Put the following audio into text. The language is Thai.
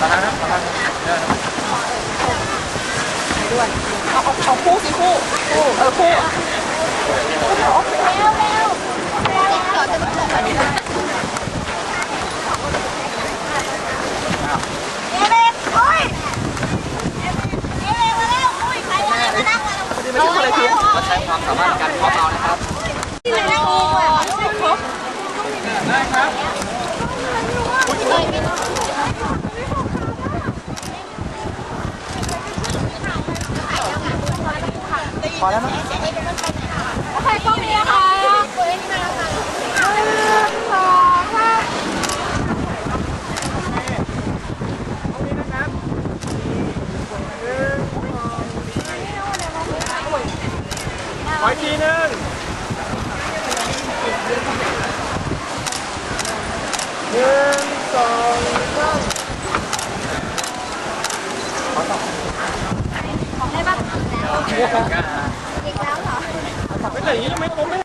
มาทางนั้นมาทางนั้นเดินด้วยเอาเอาเอาคู่สิคู่คู่เออคู่แล้วแล้วแล้วจะต้องแบบนี้นะไม่ใช่คนลคือเก็ใช้ความสามารถในการคอบเอานะครับ พอแล้วมั้งใครกล้องนี้นะคะหนึ่งสองสามขอต่อ กทีหนึงหนึ่งสองสามได้ปะไม่แต่อย่างนี้ทำไมผมไม่